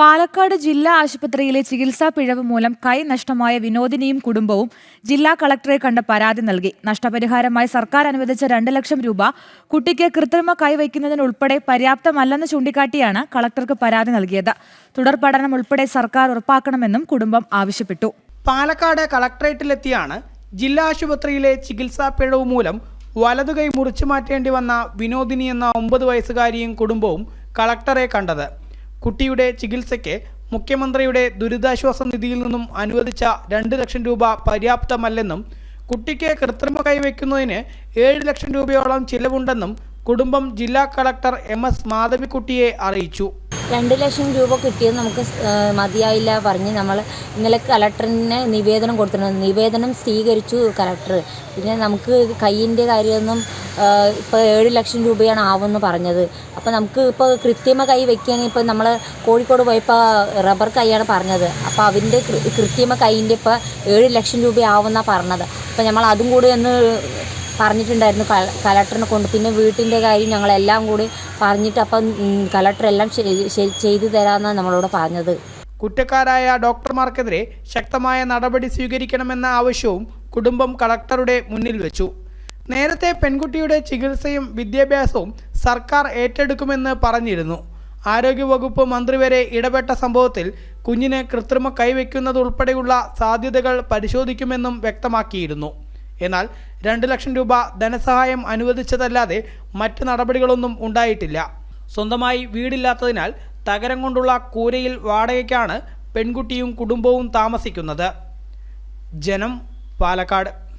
പാലക്കാട് ജില്ലാ ആശുപത്രിയിലെ ചികിത്സാ പിഴവ് മൂലം കൈ നഷ്ടമായ വിനോദിനിയും കുടുംബവും ജില്ലാ കളക്ടറെ കണ്ട് പരാതി നൽകി. നഷ്ടപരിഹാരമായി സർക്കാർ അനുവദിച്ച രണ്ട് ലക്ഷം രൂപ കുട്ടിക്ക് കൃത്രിമ കൈവയ്ക്കുന്നതിനുൾപ്പെടെ പര്യാപ്തമല്ലെന്ന് ചൂണ്ടിക്കാട്ടിയാണ് കളക്ടർക്ക് പരാതി നൽകിയത്. തുടർ പഠനം ഉൾപ്പെടെ സർക്കാർ ഉറപ്പാക്കണമെന്നും കുടുംബം ആവശ്യപ്പെട്ടു. പാലക്കാട് കളക്ടറേറ്റിലെത്തിയാണ് ജില്ലാ ആശുപത്രിയിലെ ചികിത്സാ പിഴവ് മൂലം വലതുകൈ മുറിച്ചു മാറ്റേണ്ടി വന്ന വിനോദിനി എന്ന ഒമ്പത് വയസ്സുകാരിയും കുടുംബവും കളക്ടറെ കണ്ടത്. കുട്ടിയുടെ ചികിത്സയ്ക്ക് മുഖ്യമന്ത്രിയുടെ ദുരിതാശ്വാസ നിധിയിൽ നിന്നും അനുവദിച്ച രണ്ട് ലക്ഷം രൂപ പര്യാപ്തമല്ലെന്നും കുട്ടിക്ക് കൃത്രിമ കൈവയ്ക്കുന്നതിന് ഏഴ് ലക്ഷം രൂപയോളം ചിലവുണ്ടെന്നും കുടുംബം ജില്ലാ കളക്ടർ എം എസ് മാധവിക്കുട്ടിയെ അറിയിച്ചു. രണ്ട് ലക്ഷം രൂപ കിട്ടിയത് നമുക്ക് മതിയായില്ല പറഞ്ഞ് നമ്മൾ ഇന്നലെ കലക്ടറിന് നിവേദനം കൊടുത്തിട്ടുണ്ട്. നിവേദനം സ്വീകരിച്ചു കലക്ടർ പിന്നെ നമുക്ക് കയ്യിന്റെ കാര്യമൊന്നും ഇപ്പോൾ ഏഴ് ലക്ഷം രൂപയാണ് ആവുമെന്ന് പറഞ്ഞത്. അപ്പോൾ നമുക്ക് ഇപ്പോൾ കൃത്രിമ കൈ വെക്കുകയാണെങ്കിൽ ഇപ്പോൾ നമ്മൾ കോഴിക്കോട് പോയപ്പോൾ റബ്ബർ കൈയാണ് പറഞ്ഞത്. അപ്പോൾ അതിന്റെ കൃത്യമ കൈയിന്റെ ഇപ്പോൾ ഏഴ് ലക്ഷം രൂപ ആവുമെന്നാണ് പറഞ്ഞത്. അപ്പോൾ നമ്മൾ അതും കൂടി ഒന്ന് പറഞ്ഞിട്ടുണ്ടായിരുന്നു കലക്ടറിനെ കൊണ്ട്. പിന്നെ വീട്ടിന്റെ കാര്യം ഞങ്ങളെല്ലാം കൂടി പറഞ്ഞിട്ട് അപ്പം കലക്ടർ എല്ലാം ചെയ്തു തരാമെന്നാണ് നമ്മളോട് പറഞ്ഞത്. കുറ്റക്കാരായ ഡോക്ടർമാർക്കെതിരെ ശക്തമായ നടപടി സ്വീകരിക്കണമെന്ന ആവശ്യവും കുടുംബം കളക്ടറുടെ മുന്നിൽ വെച്ചു. നേരത്തെ പെൺകുട്ടിയുടെ ചികിത്സയും വിദ്യാഭ്യാസവും സർക്കാർ ഏറ്റെടുക്കുമെന്ന് പറഞ്ഞിരുന്നു. ആരോഗ്യവകുപ്പ് മന്ത്രി വരെ ഇടപെട്ട സംഭവത്തിൽ കുഞ്ഞിന് കൃത്രിമ കൈവയ്ക്കുന്നതുൾപ്പെടെയുള്ള സാധ്യതകൾ പരിശോധിക്കുമെന്നും വ്യക്തമാക്കിയിരുന്നു. എന്നാൽ രണ്ട് ലക്ഷം രൂപ ധനസഹായം അനുവദിച്ചതല്ലാതെ മറ്റ് നടപടികളൊന്നും ഉണ്ടായിട്ടില്ല. സ്വന്തമായി വീടില്ലാത്തതിനാൽ തകരം കൊണ്ടുള്ള കൂരയിൽ വാടകയ്ക്കാണ് പെൺകുട്ടിയും കുടുംബവും താമസിക്കുന്നത്. ജനം പാലക്കാട്.